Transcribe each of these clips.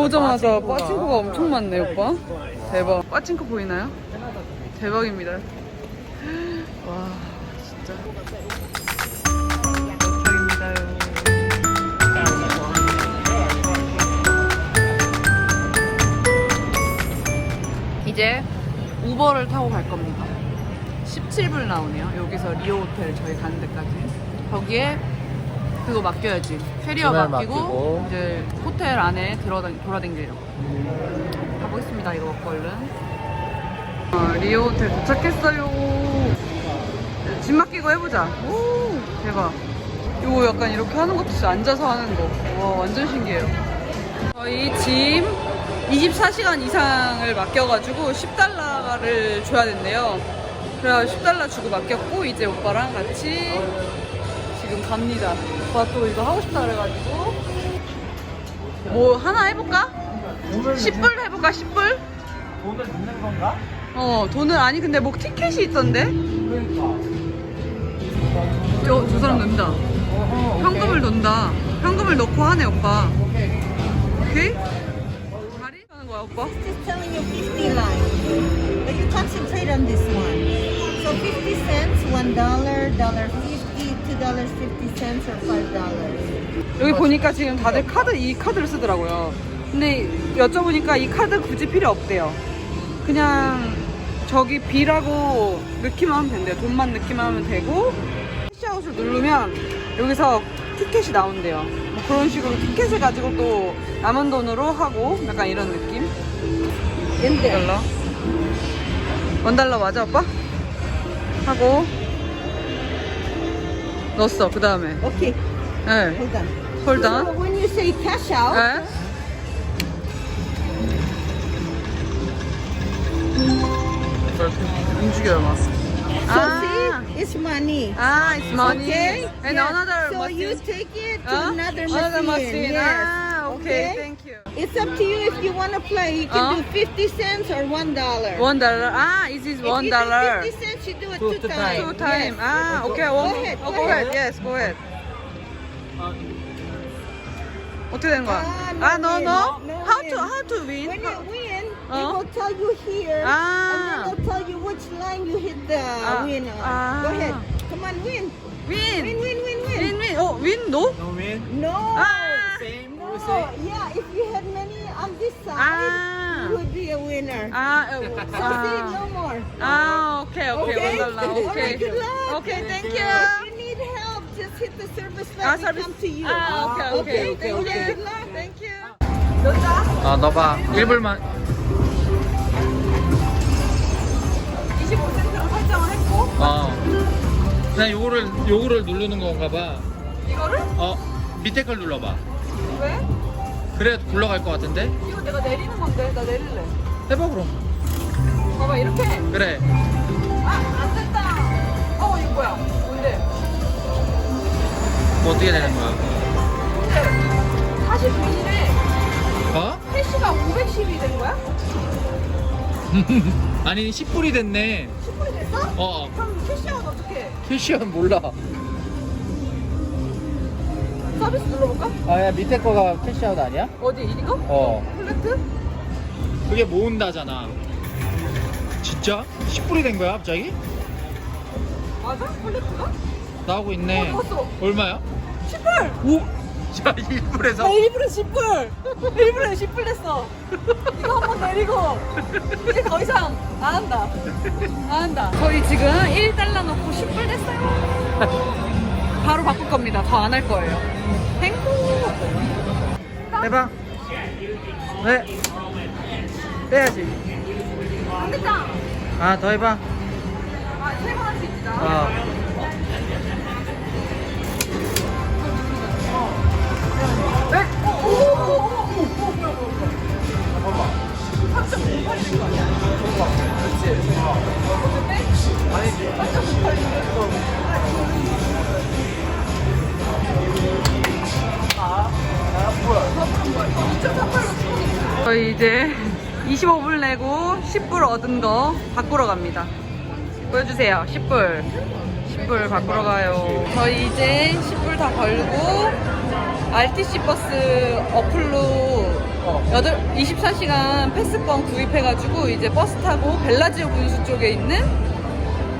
들어오자마자 빠친코가 엄청 많네 오빠. 대박. 빠친코 보이나요? 대박입니다. 와 진짜. 대박입니다요 이제 우버를 타고 갈 겁니다. 17불 나오네요. 여기서 리오 호텔 저희 가는 데까지. 거기에 그거 맡겨야지. 캐리어 맡기고, 맡기고. 이제 호텔 안에 들어다, 돌아다니려고 가보겠습니다 이거 먹고 얼른 아, 리오 호텔 도착했어요. 짐 맡기고 해보자. 오 대박. 이거 약간 이렇게 하는 것도 진짜 앉아서 하는 거 와 완전 신기해요. 저희 짐 24시간 이상을 맡겨가지고 10달러를 줘야 된대요. 그래서 10달러 주고 맡겼고 이제 오빠랑 같이 지금 갑니다. 오빠 또 이거 하고 싶다 그래가지고 뭐 하나 해볼까? 10불 해볼까 10불? 돈을 넣는 건가? 어 돈을 아니 근데 뭐 티켓이 있던데? 그러니까 어, 저, 저 사람 넣는다 어허, 현금을 넣는다 현금을 넣고 하네 오빠 오케이? 오케이? 다리 하는 거야 오빠? Just telling you 50 line but you concentrate on this one so 50 cents, 1 dollar, dollar 50 $5. 여기 보니까 지금 다들 카드 이 카드를 쓰더라고요. 근데 여쭤보니까 이 카드 굳이 필요 없대요. 그냥 저기 B라고 느낌만 하면 된대요. 돈만 느낌만 하면 되고 캐시아웃을 누르면 여기서 티켓이 나온대요. 뭐 그런 식으로 티켓을 가지고 또 남은 돈으로 하고 약간 이런 느낌. 엔데 달러. 원 달러 맞아 오빠? 하고 넣었어 그 다음에 Okay, 네 hold on. 홀던 So when you say cash out, 네. 움직여요, 맞어. so 아, see, it's money. 아, it's money. Okay? And Yeah. another So you machine. take it to Huh? another Another machine. machine. Yes. Ah, okay, thank you. It's up to you if you want to play. You can Huh? do 50 cents or $1. One dollar. Ah, it is If one you do dollar. 50 cents, you do it Two two, to times. Two time. Yes. Ah, okay. Go One. ahead, Oh, go go ahead. ahead. Yes, go ahead. 어떻게 된 거야? Ah, no 아, no, win. no. No How win. to how to win? When you win, Huh? they will tell you here, Ah. and then they'll tell you which line you hit the Ah. win on. Ah. Go ahead. Come on, win. Win, Win. win, win, win. Win, win. 어, win no? No win. No. Ah. Same. Yeah, if you had many on this side, Ah. you would be a winner. 아, 어, So see, no 아. more. 아, 오케이, 오케이. Okay? 원 달러. All 오케이. right, good luck. 오케이, 땡큐. If you need help, just hit the service 아, and 서비스. come to you. 아, 오케이, 오케이. Okay, 땡큐. good luck. 땡큐. 아, 넣어봐. 1불만. 25센트로 설정을 했고 어. 그냥 요거를, 요거를 누르는 건가 봐. 이거를 어, 밑에 걸 눌러 봐. 왜? 그래야 굴러갈 것 같은데? 이거 내가 내리는 건데 나 내릴래. 해봐, 그럼. 봐봐 이렇게. 그래. 아, 안 됐다. 어, 이거 뭐야? 뭔데? 뭐 어떻게 되는 거야? 뭔데? 40분이래. 어? 캐시가 510이 된 거야? 아니, 10불이 됐네. 10분이 됐어? 어, 그럼 캐시아웃 어떻게? 캐시언 몰라. 서비스 눌러볼까? 아, 야, 밑에 거가 캐시아웃 아니야? 어디 이거? 어. 플래트? 그게 모은다잖아. 진짜? 10불이 된 거야, 갑자기? 맞아? 플래트가? 나오고 있네. 어, 나왔어. 얼마야? 10불! 오! 자, 1불에서. 나 일부러 10불! 일부러 10불 냈어. 이거 한 번 내리고 이제 더 이상 안 한다. 안 한다. 저희 지금 1달러 넣고 10불 냈어요. 바로 바꿀 겁니다. 더 안 할 거예요. 행복! 해봐. 네. 빼야지. 안 됐다. 아, 더 해봐. 아, 세번 할 수 있다. 어. 네? 오, 오, 오, 25불 내고 10불 얻은 거 바꾸러 갑니다. 보여주세요. 10불. 10불 바꾸러 가요. 저희 이제 10불 다 걸고 RTC 버스 어플로 어. 여덟 24시간 패스권 구입해가지고 이제 버스 타고 벨라지오 분수 쪽에 있는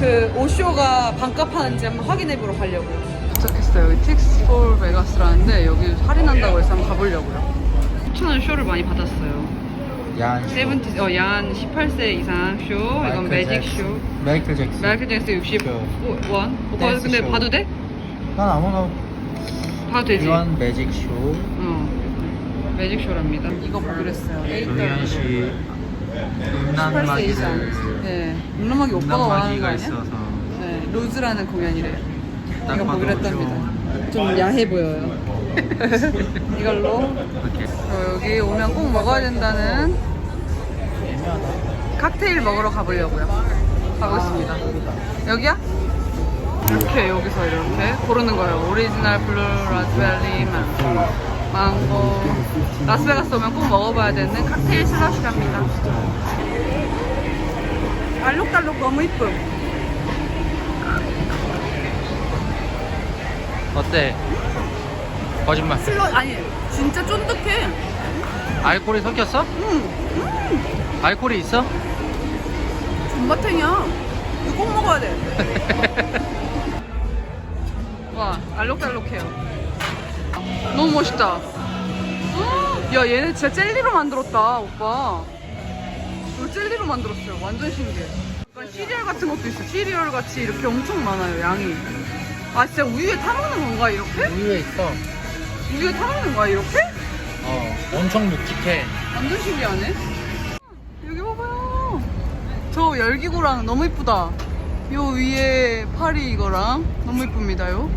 그 오쇼가 반값 하는지 한번 확인해보러 가려고요. 도착했어요. 여기 틱스 폴 베가스라는데 여기 할인한다고 해서 한번 가보려고요. 추천한 쇼를 많이 받았어요. 야한 세븐티, 어, 야한 18세 이상 쇼, 이건 매직 쇼. 마이클 잭슨 마이클 잭스 60원. 오빠 댄스 근데 쇼. 봐도 돼? 난 아무나 봐도 되지? 이완 매직 쇼 어. 매직 쇼랍니다. 이거 보기로 했어요. 조미연 씨 18세 이상. 네. 음란마귀 오빠가 원하는 거 음란마귀가 아니야? 있어서 네. 로즈라는 공연이래. 딱 이거 봐도 보기로 했답니다. 좀 야해 보여요. 이걸로 이렇게 어, 여기 오면 꼭 먹어야 된다는 칵테일 먹으러 가보려고요. 가보겠습니다. 여기야? 이렇게 여기서 이렇게 고르는 거예요. 오리지널 블루 라즈베리 망고. 망고. 라스베가스 오면 꼭 먹어봐야 되는 칵테일 슬러시랍니다. 알록달록 너무 이쁨. 어때? 거짓말 슬러 아니 진짜 쫀득해. 알코올이 섞였어? 음, 알코올이 있어? 존맛탱이야. 이거 꼭 먹어야 돼. 와, 알록달록해요. 너무 멋있다. 헉, 야, 얘네 진짜 젤리로 만들었다, 오빠. 이거 젤리로 만들었어요. 완전 신기해. 약간 시리얼 같은 것도 있어. 시리얼 같이 이렇게 엄청 많아요, 양이. 아, 진짜 우유에 타먹는 건가, 이렇게? 우유에 있어 우유에 타먹는 거야, 이렇게? 어 엄청 묵직해 완전 신기하네. 여기 봐봐요. 저 열기구랑 너무 이쁘다. 요 위에 파리 이거랑 너무 이쁩니다요.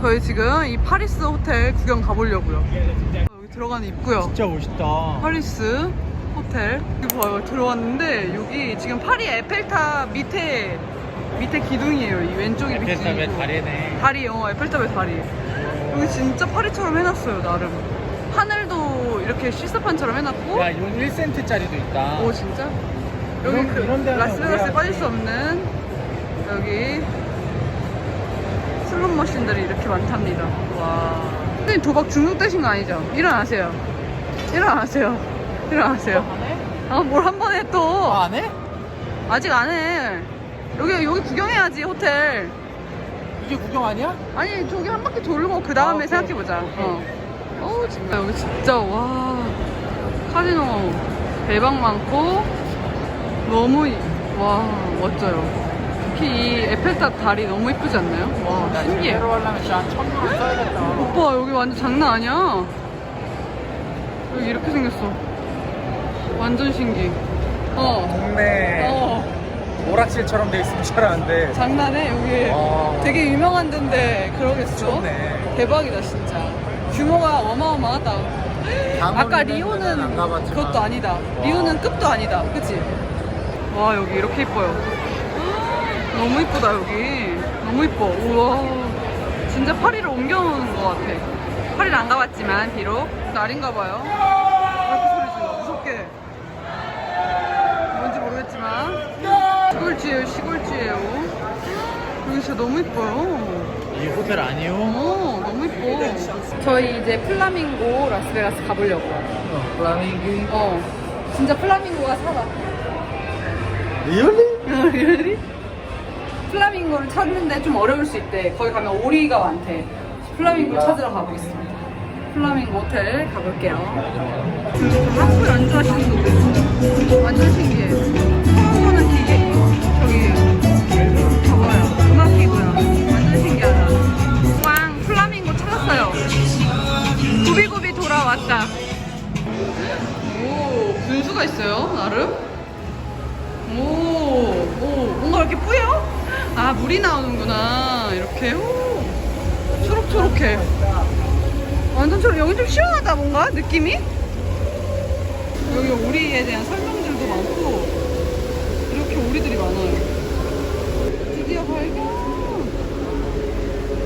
저희 지금 이 파리스 호텔 구경 가보려고요. 여기 들어가는 입구요. 진짜 멋있다 파리스 호텔. 여기 봐요. 들어왔는데 여기 지금 파리 에펠탑 밑에 밑에 기둥이에요. 이 왼쪽이 기둥이고. 다리네 다리, 어, 에펠탑의 다리. 여기 진짜 파리처럼 해놨어요, 나름. 하늘도 이렇게 실사판처럼 해놨고. 야 이건 1센트짜리도 있다 오, 진짜? 여기 이런- 그 이런 데는 라스베가스에 우리가- 빠질 수 없는 여기 슬롯 머신들이 이렇게 많답니다. 와. 선생님 도박 중독되신 거 아니죠? 일어나세요. 일어나세요. 일어나세요. 아, 뭘 한 번에 또. 안 해? 아직 안 해. 여기, 여기 구경해야지, 호텔. 이게 구경 아니야? 아니 저기 한 바퀴 돌고 그 다음에 아, 오케이. 생각해 보자. 어. 어우 진짜 여기 진짜 와 카지노 대박 많고 너무 이- 와 멋져요. 특히 이 에펠탑 다리 너무 이쁘지 않나요? 와 신기해. 하려면 진짜 한 천만 원 써야겠다 오빠 여기 완전 장난 아니야. 여기 이렇게 생겼어. 완전 신기. 어. 동네 어. 오락실처럼 돼 있으면 줄 알았는데 장난해? 여기. 와. 되게 유명한 데인데 그러겠어. 좋네. 대박이다 진짜. 규모가 어마어마하다. 아까 리오는. 그것도 아니다. 리오는 급도 아니다. 그치? 와 여기 이렇게 이뻐요. 너무 이쁘다 여기. 너무 이뻐. 우와. 진짜 파리를 옮겨놓는 것 같아. 파리를 안 가봤지만 비록. 날인가 봐요. 왜 이렇게 소리 질러? 무섭게. 뭔지 모르겠지만 시골지예요 시골지예요 여기 진짜 너무 이뻐요 이 호텔 아니요? 어, 너무 이뻐. 저희 이제 플라밍고 라스베가스 가보려고요. 플라밍기 어, 진짜 플라밍고가 살아. 리얼리? really? 플라밍고를 찾는데 좀 어려울 수 있대. 거기 가면 오리가 많대. 플라밍고 찾으러 가보겠습니다. 플라밍고 호텔 가볼게요. 안 좋아하시는 분들 완전 신기해. 저기 봐봐요. 음악기고요. 완전 신기하다. 왕 플라밍고 찾았어요. 구비구비 돌아왔다. 오 분수가 있어요 나름. 오, 오, 뭔가 이렇게 뿌여? 아, 물이 나오는구나. 이렇게. 오, 초록초록해. 완전 초록. 여기 좀 시원하다, 뭔가, 느낌이? 여기 오리에 대한 설명들도 많고, 이렇게 오리들이 많아요. 드디어 발견!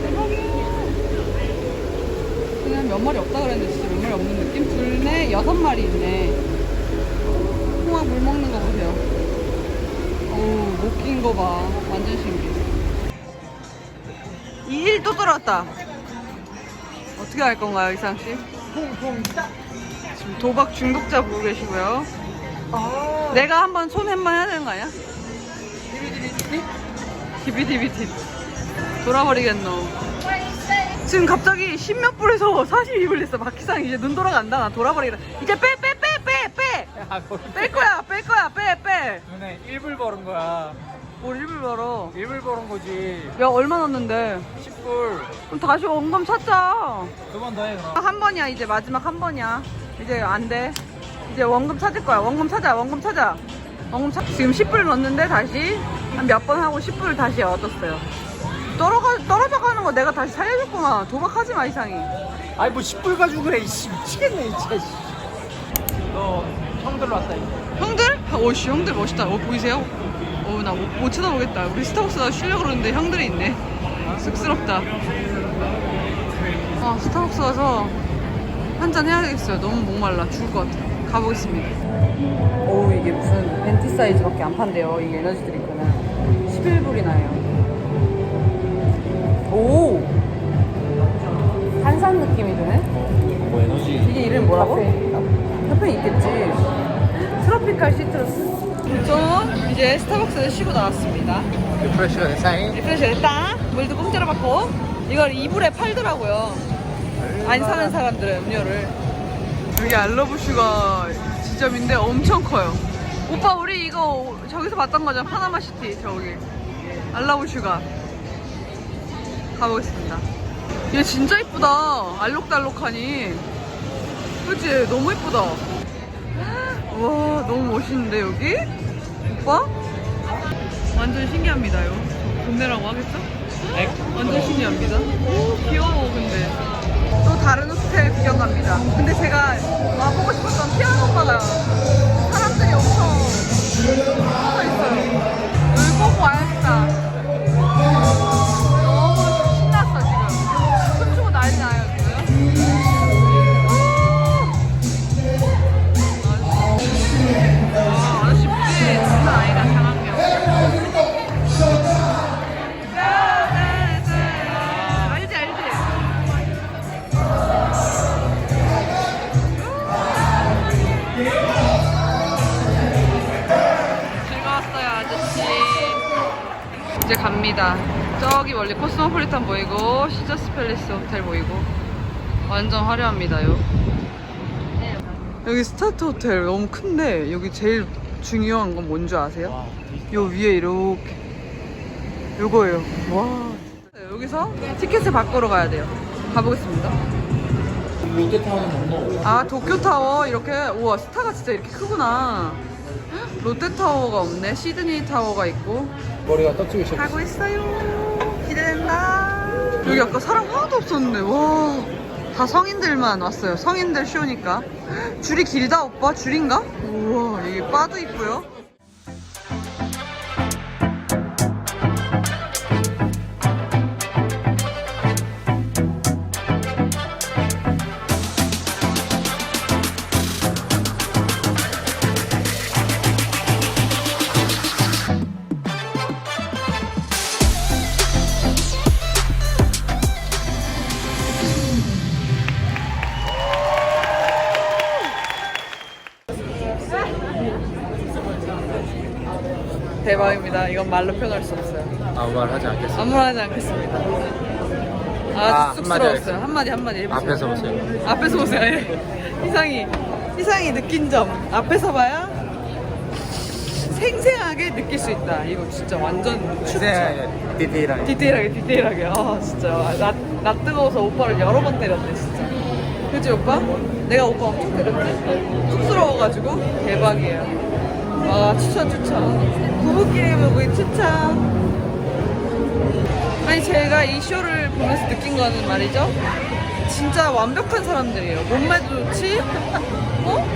대박이야! 그냥 몇 마리 없다 그랬는데 진짜 몇 마리 없는 느낌? 둘네 여섯 마리 있네. 홍합 물 먹는 거 보세요. 어우, 못낀거 봐. 완전 신기해. 이일 또 돌아왔다. 어떻게 할 건가요, 이상 씨? 지금 도박 중독자 보고 계시고요. 내가 한번 손 한번 해야 되는 거 아니야? 디비디비디 돌아버리겠노. 지금 갑자기 십몇 불에서 42불 됐어. 박희상 이제 눈 돌아간다. 나 돌아버리겠다. 이제 빼, 빼, 빼, 빼, 빼! 야, 뺄 거야, 뺄 거야, 빼, 빼! 눈에 1불 벌은 거야. 뭘 일불 벌어. 1불 벌은 거지. 야, 얼마 넣었는데? 10불. 그럼 다시 원금 찾자. 두 번 더 해, 그럼. 한 번이야 이제 마지막 한 번이야 이제 안돼 이제 원금 찾을 거야. 원금 찾아 원금 찾아. 원금 찾 지금 10불 넣었는데 다시 한 몇 번 하고 10불 다시 얻었어요. 떨어가, 떨어져 가는 거 내가 다시 살려줬구만. 도박하지 마 이상이. 아이, 뭐 10불 가지고 그래, 이씨. 미치겠네, 진짜, 씨. 너 형들로 왔다, 이거. 형들? 오씨 형들 멋있다. 어 보이세요? 어 나 못, 못 쳐다보겠다. 우리 스타벅스가 쉬려고 그러는데 형들이 있네. 쑥스럽다. 아 스타벅스 가서 한잔 해야 되겠어요. 너무 목말라. 죽을 것 같아 가보겠습니다 어우 이게 무슨 벤티 사이즈밖에 안 판대요 이 에너지 드링크는 11불이나요 오 탄산 느낌이 드네 뭐 에너지. 이게 이름 뭐라고? 옆에 있겠지. 트로피칼 시트러스. 좀 이제 스타벅스에서 쉬고 나왔습니다. 내 사인. 리프레시 됐다. 물도 공짜로 받고 이걸 2불에 팔더라고요. 안 사는 사람들은 음료를. 여기 알러브슈가 지점인데 엄청 커요. 오빠 우리 이거 저기서 봤던 거죠? 파나마 시티 저기. 알러브슈가. 가보겠습니다. 얘 진짜 이쁘다. 알록달록하니. 그치? 너무 이쁘다. 와, 너무 멋있는데, 여기? 오빠? 완전 신기합니다, 요. 돈 내라고 하겠어? 네. 완전 신기합니다. 오, 귀여워, 근데. 또 다른 호텔 구경 갑니다. 근데 제가 와보고 싶었던 피아노바가 사람들이 엄청 팰리스 호텔 보이고, 완전 화려합니다요. 여기 스타트 호텔 너무 큰데, 여기 제일 중요한 건 뭔지 아세요? 요 위에 이렇게. 요거예요. 와. 여기서 티켓을 바꾸러 가야 돼요. 가보겠습니다. 아 도쿄타워? 이렇게? 우와 스타가 진짜 이렇게 크구나. 헉, 롯데타워가 없네. 시드니 타워가 있고. 머리가 떡지기 시작. 가고 있어요. 기대된다 여기 아까 사람 하나도 없었는데. 와. 다 성인들만 왔어요. 성인들 쇼니까. 헉, 줄이 길다 오빠? 줄인가? 우와 이게 바도 있고요 대박입니다 이건 말로 표현할 수 없어요 아무 말 하지 않겠어. 아무 말 하지 않겠습니다. 아, 아, 쑥스러웠어요. 한마디 한마디 한마디 해보세요. 앞에서 보세요. 앞에서 보세요. 예. 이상이 이상이 느낀 점 앞에서 봐야 생생하게 느낄 수 있다. 이거 진짜 완전 추천. 네, 디테일하게. 디테일하게 디테일하게. 아 진짜 나, 나 뜨거워서 오빠를 여러 번 때렸네 진짜. 그치 오빠? 내가 오빠 엄청 때렸지? 쑥스러워가지고 대박이에요. 아 추천 추천. 부부끼리 보기 추천. 아니 제가 이 쇼를 보면서 느낀 거는 말이죠. 진짜 완벽한 사람들이에요. 몸매도 좋지, 어?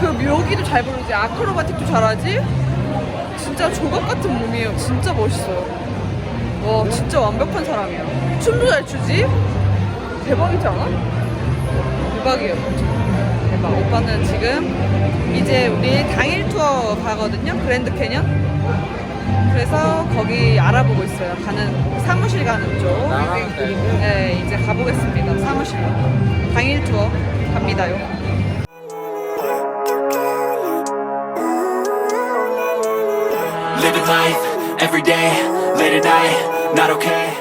그 묘기도 잘 부르지, 아크로바틱도 잘하지. 진짜 조각 같은 몸이에요. 진짜 멋있어요. 와, 진짜 완벽한 사람이야. 춤도 잘 추지. 대박이지 않아? 대박이에요. 대박. 오빠는 지금 이제 우리 당일 투어 가거든요. 그랜드 캐년. 그래서 거기 알아보고 있어요. 가는 사무실 가는 쪽. 네, 이제 가보겠습니다. 사무실로. 당일 투어 갑니다요. Living life every day, late at night, not okay.